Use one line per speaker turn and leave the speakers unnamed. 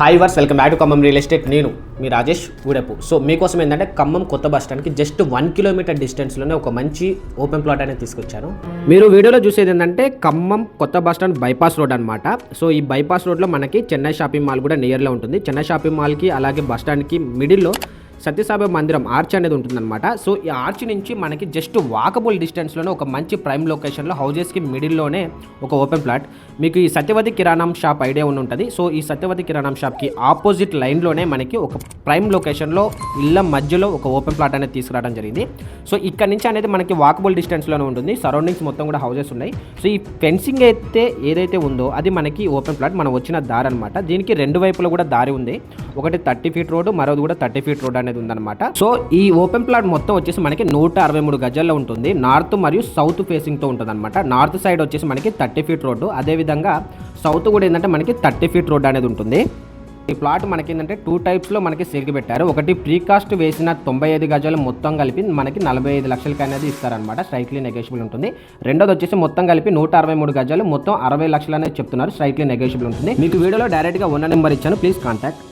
Hi viewers welcome back to Khammam real estate నేను మీ Rajesh ఊడెపు so మీకోసం ఏంటంటే ఖమ్మం కొత్త బస్ స్టాండ్కి జస్ట్ వన్ కిలోమీటర్ డిస్టెన్స్లోనే ఒక మంచి ఓపెన్ ప్లాట్ అనేది తీసుకొచ్చాను మీరు వీడియోలో చూసేది ఏంటంటే ఖమ్మం కొత్త బస్ స్టాండ్ బైపాస్ రోడ్ అనమాట సో ఈ బైపాస్ రోడ్లో మనకి చెన్నై షాపింగ్ మాల్ కూడా నియర్లో ఉంటుంది. చెన్నై షాపింగ్ మాల్కి అలాగే బస్ స్టాండ్కి మిడిల్లో సత్యసాయి మందిరం ఆర్చ్ అనేది ఉంటుందన్నమాట. సో ఈ ఆర్చ్ నుంచి మనకి జస్ట్ వాకబుల్ డిస్టెన్స్లోనే ఒక మంచి ప్రైమ్ లొకేషన్లో హౌజెస్కి మిడిల్లోనే ఒక ఓపెన్ ప్లాట్ మీకు ఈ సత్యవతి కిరాణం షాప్ ఐడియా ఉండి ఉంటుంది. సో ఈ సత్యవతి కిరాణం షాప్కి ఆపోజిట్ లైన్లోనే మనకి ఒక ప్రైమ్ లొకేషన్లో ఇళ్ళ మధ్యలో ఒక ఓపెన్ ప్లాట్ అనేది తీసుకురావడం జరిగింది. సో ఇక్కడ నుంచి అనేది మనకి వాకబుల్ డిస్టెన్స్లోనే ఉంటుంది. సరౌండింగ్స్ మొత్తం కూడా హౌజెస్ ఉన్నాయి. సో ఈ ఫెన్సింగ్ అయితే ఏదైతే ఉందో అది మనకి ఓపెన్ ప్లాట్ మనం వచ్చిన దారి అనమాట దీనికి రెండు వైపులా కూడా దారి ఉంది. ఒకటి థర్టీ ఫీట్ రోడ్ మరోది కూడా థర్టీ ఫీట్ రోడ్ అనేది ఉందన్నమాట. సో ఈ ఓపెన్ ప్లాట్ మొత్తం వచ్చేసి మనకి నూట అరవై మూడు గజాల్లో ఉంటుంది. నార్త్ మరియు సౌత్ ఫేసింగ్తో ఉంటుంది అనమాట నార్త్ సైడ్ వచ్చేసి మనకి థర్టీ ఫీట్ రోడ్డు. అదేవిధంగా సౌత్ కూడా ఏంటంటే మనకి థర్టీ ఫీట్ రోడ్ అనేది ఉంటుంది. ఈ ప్లాట్ మనకి ఏంటంటే టూ టైప్స్లో మనకి సేల్కి పెట్టారు. ఒకటి ప్రీకాస్ట్ వేసిన తొంభై ఐదు గజాలు మొత్తం కలిపి మనకి నలభై ఐదు లక్షలకి అనేది ఇస్తారనమాట స్ట్రైక్లీ నెగోషియబుల్ ఉంటుంది. రెండోది వచ్చేసి మొత్తం కలిపి నూట అరవై మూడు గజాలు మొత్తం అరవై లక్షలు అనేది చెప్తున్నారు. స్ట్రైక్లీ నెగోషియబుల్ ఉంటుంది. మీకు వీడియోలో డైరెక్ట్గా ఉన్న నెంబర్ ఇచ్చాను. Please contact